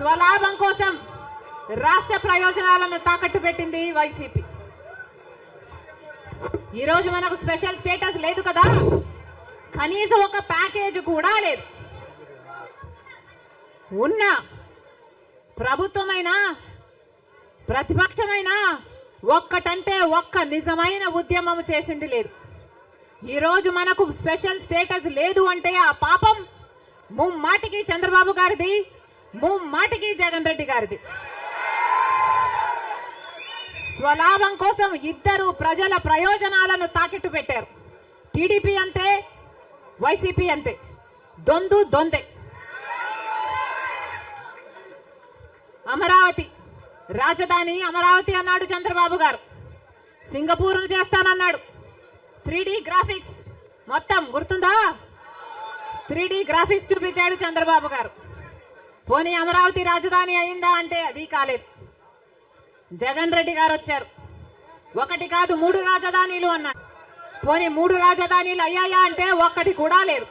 స్వలాభం కోసం రాష్ట్ర ప్రయోజనాలను తాకట్టు పెట్టింది వైసీపీ. ఈరోజు మనకు స్పెషల్ స్టేటస్ లేదు కదా? కనీసం ఒక ప్యాకేజ్ కూడా లేదు. ఉన్న ప్రభుత్వమైనా ప్రతిపక్షమైనా ఒక్కటంటే ఒక్క నిజమైన ఉద్యమం చేసింది లేదు. ఈ రోజు మనకు స్పెషల్ స్టేటస్ లేదు అంటే ఆ పాపం ముమ్మాటికి చంద్రబాబు గారిది ముమ్మాటికి జగన్ రెడ్డి గారిది. స్వలాభం కోసం ఇద్దరు ప్రజల ప్రయోజనాలను తాకిట్టు పెట్టారు. టీడీపీ అంతే వైసీపీ అంతే దొందు దొందే. అమరావతి రాజధాని అమరావతి అన్నాడు చంద్రబాబు గారు. సింగపూర్ చేస్తానన్నాడు. Three graphics. మొత్తం గుర్తుందా? త్రీ గ్రాఫిక్స్ చూపించాడు చంద్రబాబు గారు. పోనీ అమరావతి రాజధాని అయిందా అంటే అది కాలేదు. జగన్ రెడ్డి గారు వచ్చారు. ఒకటి కాదు మూడు రాజధానీలు అన్నారు. పోనీ మూడు రాజధానీలు అయ్యాయా అంటే ఒక్కటి కూడా లేదు.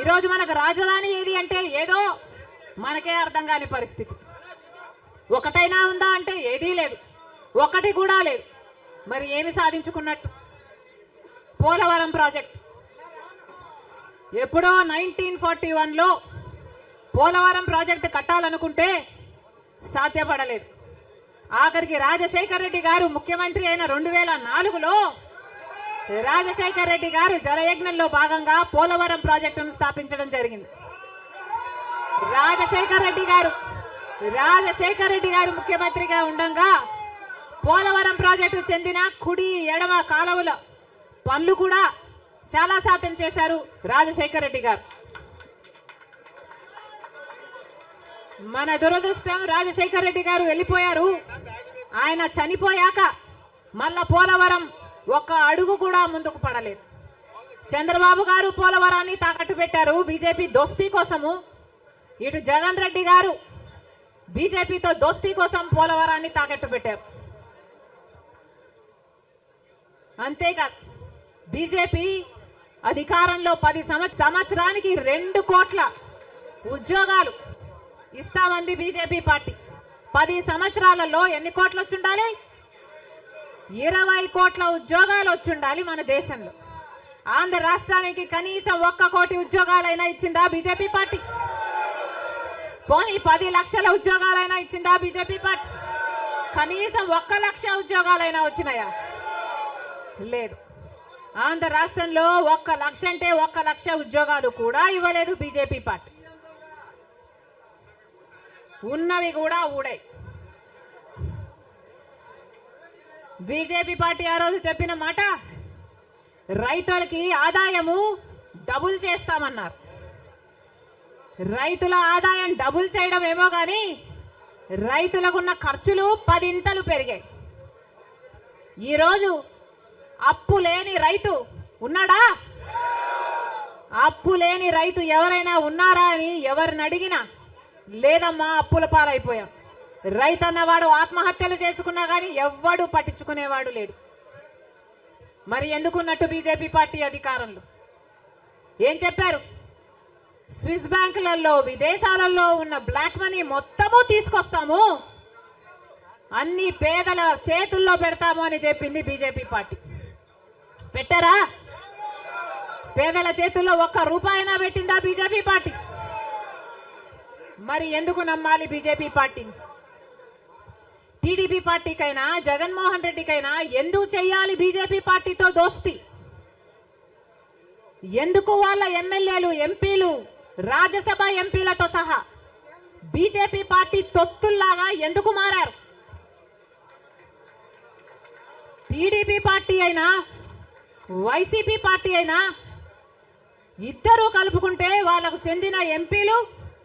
ఈరోజు మనకు రాజధాని ఏది అంటే ఏదో మనకే అర్థం కాని పరిస్థితి. ఒకటైనా ఉందా అంటే ఏదీ లేదు. ఒకటి కూడా లేదు. మరి ఏమి సాధించుకున్నట్టు? పోలవరం ప్రాజెక్ట్. ఎప్పుడో నైన్టీన్ ఫార్టీ వన్లో పోలవరం ప్రాజెక్టు కట్టాలనుకుంటే సాధ్యపడలేదు. ఆఖరికి రాజశేఖర్ రెడ్డి గారు ముఖ్యమంత్రి అయిన రెండు వేల నాలుగులో రాజశేఖర్ రెడ్డి గారు జలయజ్ఞంలో భాగంగా పోలవరం ప్రాజెక్టును స్థాపించడం జరిగింది. రాజశేఖర్ రెడ్డి గారు రాజశేఖర్ రెడ్డి గారు ముఖ్యమంత్రిగా ఉండంగా పోలవరం ప్రాజెక్టు చెందిన కుడి ఎడమ కాలువల పనులు కూడా చాలా శాతం చేశారు రాజశేఖర్ రెడ్డి గారు. మన దురదృష్టం రాజశేఖర్ రెడ్డి గారు వెళ్ళిపోయారు. ఆయన చనిపోయాక మళ్ళా పోలవరం ఒక్క అడుగు కూడా ముందుకు పడలేదు. చంద్రబాబు గారు పోలవరాన్ని తాకట్టు పెట్టారు బీజేపీ దోస్తీ కోసము. ఇటు జగన్ రెడ్డి గారు బీజేపీతో దోస్తీ కోసం పోలవరాన్ని తాకట్టు పెట్టారు. అంతేకాదు బీజేపీ అధికారంలో పది సంవత్సరానికి రెండు కోట్ల ఉద్యోగాలు ఇస్తామంది బీజేపీ పార్టీ. పది సంవత్సరాలలో ఎన్ని కోట్లు వచ్చుండాలి? ఇరవై కోట్ల ఉద్యోగాలు వచ్చుండాలి మన దేశంలో. ఆంధ్ర రాష్ట్రానికి కనీసం ఒక్క కోటి ఉద్యోగాలైనా ఇచ్చిందా బీజేపీ పార్టీ? పోనీ పది లక్షల ఉద్యోగాలైనా ఇచ్చిందా బీజేపీ పార్టీ? కనీసం ఒక్క లక్ష ఉద్యోగాలైనా వచ్చినాయా? లేదు. ఆంధ్ర రాష్ట్రంలో ఒక్క లక్ష అంటే ఒక్క లక్ష ఉద్యోగాలు కూడా ఇవ్వలేదు బీజేపీ పార్టీ. ఉన్నవి కూడా ఊడాయి బీజేపీ పార్టీ ఆ రోజు చెప్పిన మాట రైతులకి ఆదాయము డబుల్ చేస్తామన్నారు. రైతుల ఆదాయం డబుల్ చేయడం ఏమో కానీ రైతులకున్న ఖర్చులు పదింతలు పెరిగాయి. ఈరోజు అప్పు లేని రైతు ఉన్నాడా? అప్పు లేని రైతు ఎవరైనా ఉన్నారా అని ఎవరిని అడిగినా లేదమ్మా అప్పుల పాలైపోయాం. రైతు అన్నవాడు ఆత్మహత్యలు చేసుకున్నా గాని ఎవ్వడు పట్టించుకునేవాడు లేడు. మరి ఎందుకున్నట్టు బీజేపీ పార్టీ అధికారంలో? ఏం చెప్పారు? స్విస్ బ్యాంకులలో విదేశాలలో ఉన్న బ్లాక్ మనీ మొత్తము తీసుకొస్తాము. అన్ని పేదల చేతుల్లో పెడతాము అని చెప్పింది బీజేపీ పార్టీ. పెట్టారా? పేదల చేతుల్లో ఒక్క రూపాయినా పెట్టిందా బీజేపీ మరి ఎందుకు నమ్మాలి బీజేపీ పార్టీని టీడీపీ పార్టీకైనా జగన్మోహన్ రెడ్డికైనా ఎందుకు చెయ్యాలి బీజేపీ పార్టీతో దోస్తి? ఎందుకు వాళ్ళ ఎమ్మెల్యేలు ఎంపీలు రాజ్యసభ ఎంపీలతో సహా బీజేపీ పార్టీ తొత్తుల్లాగా ఎందుకు మారారు? టీడీపీ పార్టీ అయినా వైసీపీ పార్టీ అయినా ఇద్దరూ కలుపుకుంటే వాళ్ళకు చెందిన ఎంపీలు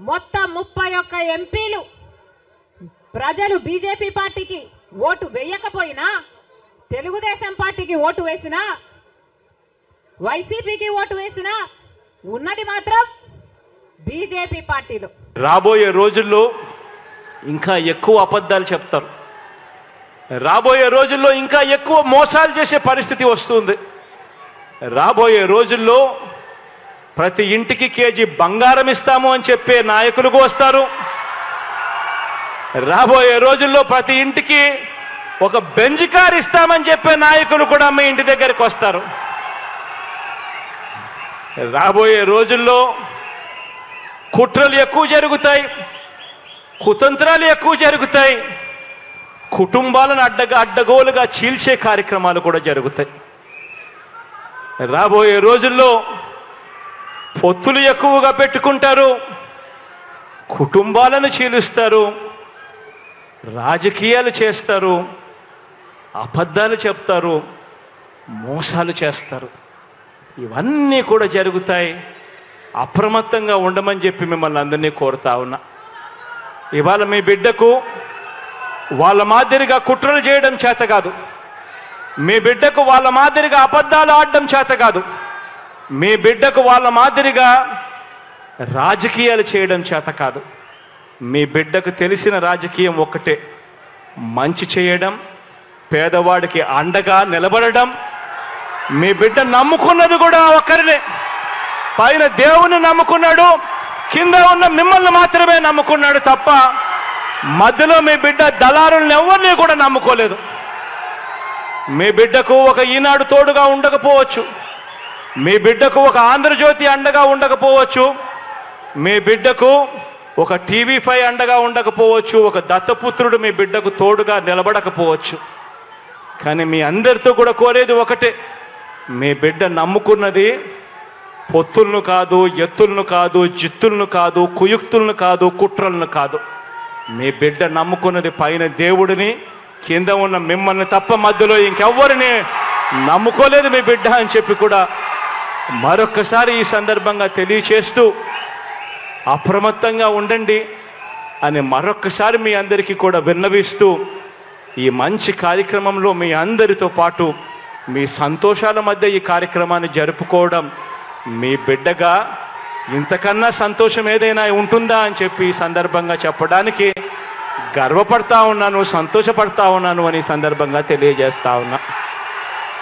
మొత్తం ముప్పై ఒక్క ఎంపీలు. ప్రజలు బీజేపీ పార్టీకి ఓటు వేయకపోయినా తెలుగుదేశం పార్టీకి ఓటు వేసినా వైసీపీకి ఓటు వేసినా ఉన్నది మాత్రం బీజేపీ పార్టీలు. రాబోయే రోజుల్లో ఇంకా ఎక్కువ అబద్ధాలు చెప్తారు. రాబోయే రోజుల్లో ఇంకా ఎక్కువ మోసాలు చేసే పరిస్థితి వస్తుంది. రాబోయే రోజుల్లో ప్రతి ఇంటికి కేజీ బంగారం ఇస్తాము అని చెప్పే నాయకులకు వస్తారు. రాబోయే రోజుల్లో ప్రతి ఇంటికి ఒక బెంజ్ కార్ ఇస్తామని చెప్పే నాయకులు కూడా మీ ఇంటి దగ్గరికి వస్తారు. రాబోయే రోజుల్లో కుట్రలు ఎక్కువ జరుగుతాయి కుతంత్రాలు ఎక్కువ జరుగుతాయి కుటుంబాలను అడ్డగా అడ్డగోలుగా చీల్చే కార్యక్రమాలు కూడా జరుగుతాయి. రాబోయే రోజుల్లో పొత్తులు ఎక్కువగా పెట్టుకుంటారు కుటుంబాలను చీలుస్తారు రాజకీయాలు చేస్తారు అబద్ధాలు చెప్తారు మోసాలు చేస్తారు. ఇవన్నీ కూడా జరుగుతాయి. అప్రమత్తంగా ఉండమని చెప్పి మిమ్మల్ని అందరినీ కోరుతా ఉన్నా. ఇవాళ మీ బిడ్డకు వాళ్ళ మాదిరిగా కుట్రలు చేయడం చేత కాదు. మీ బిడ్డకు వాళ్ళ మాదిరిగా అబద్ధాలు ఆడడం చేత కాదు. మీ బిడ్డకు వాళ్ళ మాదిరిగా రాజకీయాలు చేయడం చేత కాదు. మీ బిడ్డకు తెలిసిన రాజకీయం ఒక్కటే. మంచి చేయడం పేదవాడికి అండగా నిలబడడం. మీ బిడ్డ నమ్ముకున్నది కూడా ఒకరినే పైన దేవుని నమ్ముకున్నాడు కింద ఉన్న మిమ్మల్ని మాత్రమే నమ్ముకున్నాడు తప్ప మధ్యలో మీ బిడ్డ దళారులను ఎవరిని కూడా నమ్ముకోలేదు. మీ బిడ్డకు ఒక ఈనాడు తోడుగా ఉండకపోవచ్చు. మీ బిడ్డకు ఒక ఆంధ్రజ్యోతి అండగా ఉండకపోవచ్చు. మీ బిడ్డకు ఒక టీవీ ఫైవ్ అండగా ఉండకపోవచ్చు. ఒక దత్తపుత్రుడు మీ బిడ్డకు తోడుగా నిలబడకపోవచ్చు. కానీ మీ అందరితో కూడా కోరేది ఒకటే మీ బిడ్డ నమ్ముకున్నది పొత్తులను కాదు ఎత్తులను కాదు జిత్తులను కాదు కుయుక్తులను కాదు కుట్రలను కాదు. మీ బిడ్డ నమ్ముకున్నది పైన దేవుడిని కింద ఉన్న మిమ్మల్ని తప్ప మధ్యలో ఇంకెవ్వరిని నమ్ముకోలేదు మీ బిడ్డ అని చెప్పి కూడా మరొకసారి ఈ సందర్భంగా తెలియచేస్తూ అప్రమత్తంగా ఉండండి అని మరొకసారి మీ అందరికీ కూడా విన్నవిస్తూ ఈ మంచి కార్యక్రమంలో మీ అందరితో పాటు మీ సంతోషాల మధ్య ఈ కార్యక్రమాన్ని జరుపుకోవడం మీ బిడ్డగా ఇంతకన్నా సంతోషం ఏదైనా ఉంటుందా అని చెప్పి ఈ సందర్భంగా చెప్పడానికి గర్వపడతా ఉన్నాను సంతోషపడతా ఉన్నాను అని సందర్భంగా తెలియజేస్తా ఉన్నా.